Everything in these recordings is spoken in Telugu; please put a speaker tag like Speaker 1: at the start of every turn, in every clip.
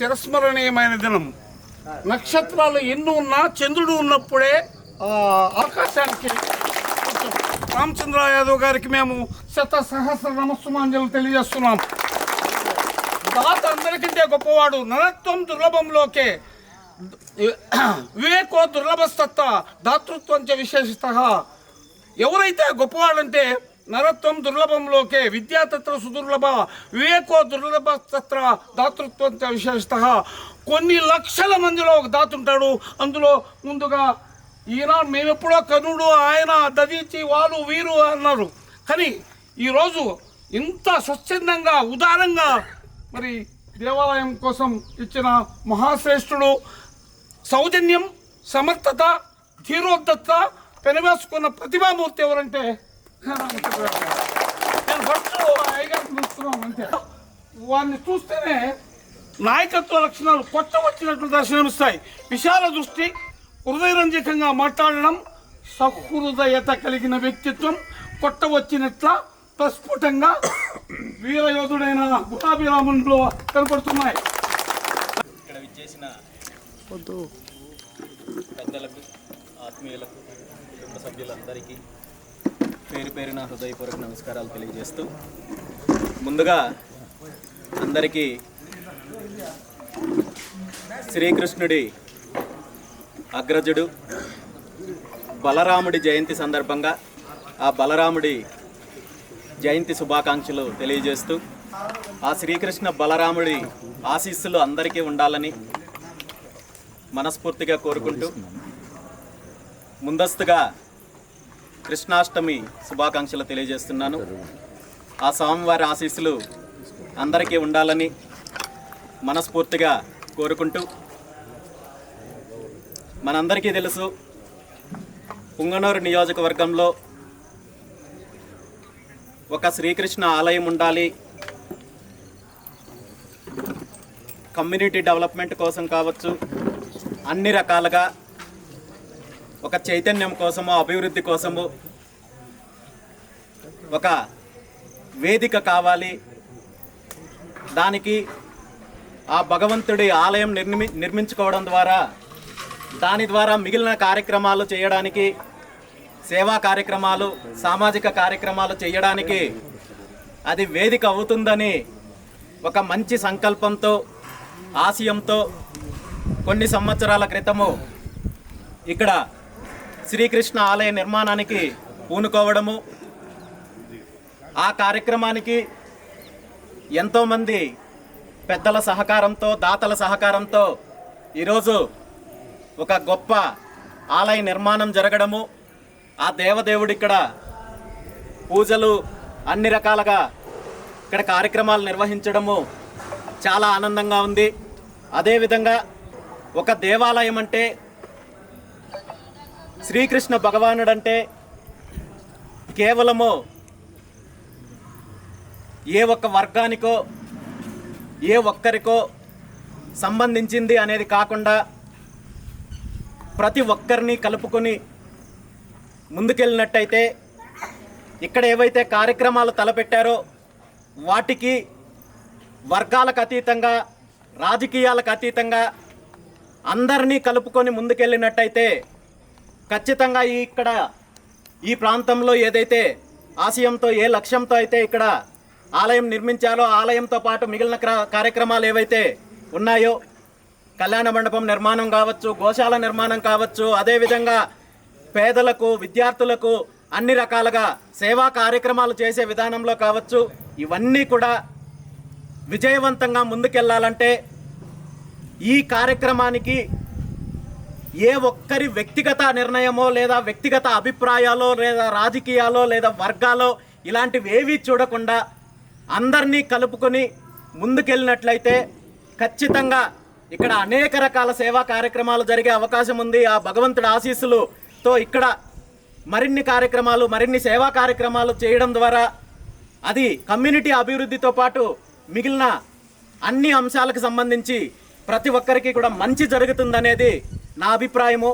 Speaker 1: చిరస్మరణీయమైన దినం. నక్షత్రాలు ఎన్ని ఉన్నా చంద్రుడు ఉన్నప్పుడే ఆకాశానికి రామచంద్ర యాదవ్ గారికి మేము శత సహస్ర నమస్సుమాంజలు తెలియజేస్తున్నాం. దాత అందరికంటే గొప్పవాడు నరత్వం దుర్లభంలోకే వివేకో దుర్లభస్తత్వ దాతృత్వం చ విశేషత. ఎవరైతే గొప్పవాడంటే నరత్వం దుర్లభంలోకే విద్యాతత్ర సుదుర్లభ వివేకో దుర్లభ తత్ర దాతృత్వం విశేషత. కొన్ని లక్షల మందిలో ఒక దాత ఉంటాడు. అందులో ముందుగా ఈయన మేమెప్పుడో కనుడు ఆయన దదీచి వాళ్ళు వీరు అన్నారు. కానీ ఈరోజు ఇంత స్వచ్ఛందంగా ఉదారంగా మరి దేవాలయం కోసం ఇచ్చిన మహాశ్రేష్ఠుడు సౌజన్యం సమర్థత ధీరోద్ధత పెనవేసుకున్న ప్రతిభామూర్తి ఎవరంటే నేను ఫస్ట్ అయ్యగారిని చూస్తున్నాను అంతే. వారిని చూస్తేనే నాయకత్వ లక్షణాలు కొత్త వచ్చినట్లు దర్శనమిస్తాయి విశాల దృష్టి హృదయరంజకంగా మాట్లాడడం సహృదయత కలిగిన వ్యక్తిత్వం కొత్త వచ్చినట్ల ప్రస్ఫుటంగా వీరయోధుడైన గులాబీరాములో కనపడుతున్నాయి.
Speaker 2: ఇక్కడ విచ్చేసిన పెద్దలకు ఆత్మీయులకు కుటుంబ సభ్యులందరికీ పేరు పేరున హృదయపూర్వక నమస్కారాలు తెలియజేస్తూ ముందుగా అందరికీ శ్రీకృష్ణుడి అగ్రజుడు బలరాముడి జయంతి సందర్భంగా ఆ బలరాముడి జయంతి శుభాకాంక్షలు తెలియజేస్తూ ఆ శ్రీకృష్ణ బలరాముడి ఆశీస్సులు అందరికీ ఉండాలని మనస్ఫూర్తిగా కోరుకుంటూ ముందస్తుగా కృష్ణాష్టమి శుభాకాంక్షలు తెలియజేస్తున్నాను. ఆ స్వామివారి ఆశీస్సులు అందరికీ ఉండాలని మనస్ఫూర్తిగా కోరుకుంటూ మనందరికీ తెలుసు పుంగనూరు నియోజకవర్గంలో ఒక శ్రీకృష్ణ ఆలయం ఉండాలి. కమ్యూనిటీ డెవలప్మెంట్ కోసం కావచ్చు అన్ని రకాలుగా ఒక చైతన్యం కోసము అభివృద్ధి కోసము ఒక వేదిక కావాలి. దానికి ఆ భగవంతుడి ఆలయం నిర్మి నిర్మించుకోవడం ద్వారా దాని ద్వారా మిగిలిన కార్యక్రమాలు చేయడానికి సేవా కార్యక్రమాలు సామాజిక కార్యక్రమాలు చేయడానికి అది వేదిక అవుతుందని ఒక మంచి సంకల్పంతో ఆశయంతో కొన్ని సంవత్సరాల క్రితము ఇక్కడ శ్రీకృష్ణ ఆలయ నిర్మాణానికి పూనుకోవడము ఆ కార్యక్రమానికి ఎంతోమంది పెద్దల సహకారంతో దాతల సహకారంతో ఈరోజు ఒక గొప్ప ఆలయ నిర్మాణం జరగడము ఆ దేవదేవుడు ఇక్కడ పూజలు అన్ని రకాలుగా ఇక్కడ కార్యక్రమాలు నిర్వహించడము చాలా ఆనందంగా ఉంది. అదేవిధంగా ఒక దేవాలయం అంటే శ్రీకృష్ణ భగవానుడంటే కేవలము ఏ ఒక్క వర్గానికో ఏ ఒక్కరికో సంబంధించింది అనేది కాకుండా ప్రతి ఒక్కరిని కలుపుకొని ముందుకెళ్ళినట్టయితే ఇక్కడ ఏవైతే కార్యక్రమాలు తలపెట్టారో వాటికి వర్గాలకు అతీతంగా రాజకీయాలకు అతీతంగా అందరినీ కలుపుకొని ముందుకెళ్ళినట్టయితే ఖచ్చితంగా ఈ ఇక్కడ ఈ ప్రాంతంలో ఏదైతే ఆశయంతో ఏ లక్ష్యంతో అయితే ఇక్కడ ఆలయం నిర్మించాలో ఆలయంతో పాటు మిగిలిన కార్యక్రమాలు ఏవైతే ఉన్నాయో కళ్యాణ మండపం నిర్మాణం కావచ్చు గోశాల నిర్మాణం కావచ్చు అదేవిధంగా పేదలకు విద్యార్థులకు అన్ని రకాలుగా సేవా కార్యక్రమాలు చేసే విధానంలో కావచ్చు ఇవన్నీ కూడా విజయవంతంగా ముందుకెళ్ళాలంటే ఈ కార్యక్రమానికి ఏ ఒక్కరి వ్యక్తిగత నిర్ణయమో లేదా వ్యక్తిగత అభిప్రాయాలో లేదా రాజకీయాలో లేదా వర్గాలో ఇలాంటివి ఏవి చూడకుండా అందరినీ కలుపుకొని ముందుకెళ్ళినట్లయితే ఖచ్చితంగా ఇక్కడ అనేక రకాల సేవా కార్యక్రమాలు జరిగే అవకాశం ఉంది. ఆ భగవంతుడి ఆశీస్సులతో ఇక్కడ మరిన్ని కార్యక్రమాలు మరిన్ని సేవా కార్యక్రమాలు చేయడం ద్వారా అది కమ్యూనిటీ అభివృద్ధితో పాటు మిగిలిన అన్ని అంశాలకు సంబంధించి ప్రతి ఒక్కరికి కూడా మంచి జరుగుతుందనేది నా అభిప్రాయము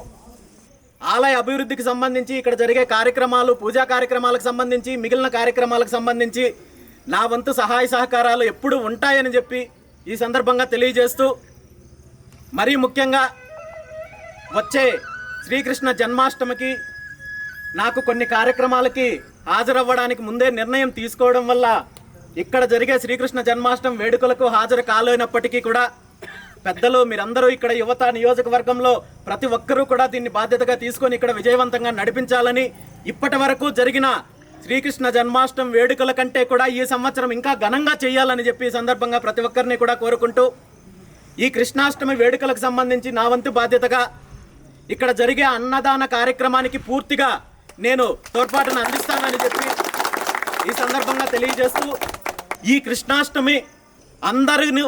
Speaker 2: ఆలయ అభివృద్ధికి సంబంధించి ఇక్కడ జరిగే కార్యక్రమాలు పూజా కార్యక్రమాలకు సంబంధించి మిగిలిన కార్యక్రమాలకు సంబంధించి నా వంతు సహాయ సహకారాలు ఎప్పుడు ఉంటాయని చెప్పి ఈ సందర్భంగా తెలియజేస్తూ మరీ ముఖ్యంగా వచ్చే శ్రీకృష్ణ జన్మాష్టమికి నాకు కొన్ని కార్యక్రమాలకి హాజరవ్వడానికి ముందే నిర్ణయం తీసుకోవడం వల్ల ఇక్కడ జరిగే శ్రీకృష్ణ జన్మాష్టమి వేడుకలకు హాజరు కాలేనప్పటికీ కూడా పెద్దలు మీరందరూ ఇక్కడ యువత నియోజకవర్గంలో ప్రతి ఒక్కరూ కూడా దీన్ని బాధ్యతగా తీసుకొని ఇక్కడ విజయవంతంగా నడిపించాలని ఇప్పటి వరకు జరిగిన శ్రీకృష్ణ జన్మాష్టమి వేడుకల కంటే కూడా ఈ సంవత్సరం ఇంకా ఘనంగా చేయాలని చెప్పి సందర్భంగా ప్రతి ఒక్కరిని కూడా కోరుకుంటూ ఈ కృష్ణాష్టమి వేడుకలకు సంబంధించి నా వంతు బాధ్యతగా ఇక్కడ జరిగే అన్నదాన కార్యక్రమానికి పూర్తిగా నేను తోడ్పాటును అందిస్తానని చెప్పి ఈ సందర్భంగా తెలియజేస్తూ ఈ కృష్ణాష్టమి అందరిని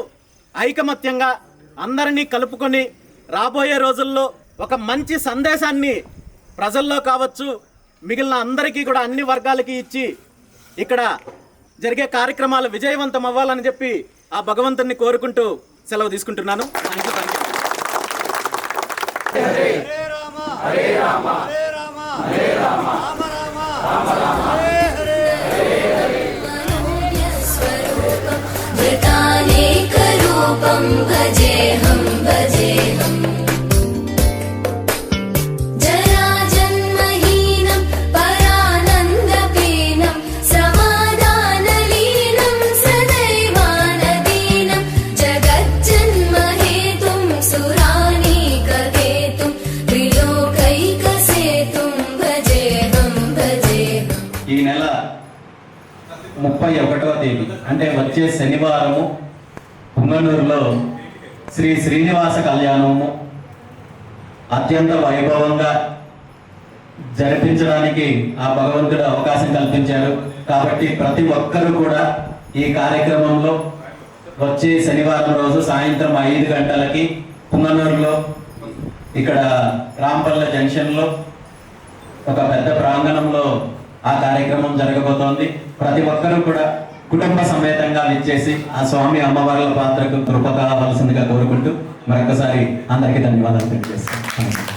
Speaker 2: ఐకమత్యంగా అందరినీ కలుపుకొని రాబోయే రోజుల్లో ఒక మంచి సందేశాన్ని ప్రజల్లో కావచ్చు మిగిలిన అందరికీ కూడా అన్ని వర్గాలకి ఇచ్చి ఇక్కడ జరిగే కార్యక్రమాలు విజయవంతం అవ్వాలని చెప్పి ఆ భగవంతుని కోరుకుంటూ సెలవు తీసుకుంటున్నాను. థ్యాంక్ యూ థ్యాంక్ యూ
Speaker 3: वृतानेकरूपं भजेऽहं भजेऽहम् जराजन्महीनं परानन्दपीनं समाधानलीनं सदैवानदीनं जगज्जन्महेतुं सुरानीकहेतुं त्रिलोकैकसेतुं भजेऽहं भजेऽहम्
Speaker 4: ఈ నెల ముప్పై ఒకటవ తేదీ అంటే వచ్చే శనివారము పుంగనూరులో శ్రీ శ్రీనివాస కళ్యాణము అత్యంత వైభవంగా జరిపించడానికి ఆ భగవంతుడు అవకాశం కల్పించారు కాబట్టి ప్రతి ఒక్కరూ కూడా ఈ కార్యక్రమంలో వచ్చే శనివారం రోజు సాయంత్రం ఐదు గంటలకి పుంగనూరులో ఇక్కడ రాంపల్ల జంక్షన్లో ఒక పెద్ద ప్రాంగణంలో ఆ కార్యక్రమం జరగబోతోంది. ప్రతి ఒక్కరూ కూడా కుటుంబ సమేతంగా విచ్చేసి ఆ స్వామి అమ్మవార్ల పాత్రకు కృప కావాల్సిందిగా కోరుకుంటూ మరొకసారి అందరికీ ధన్యవాదాలు తెలియజేస్తాను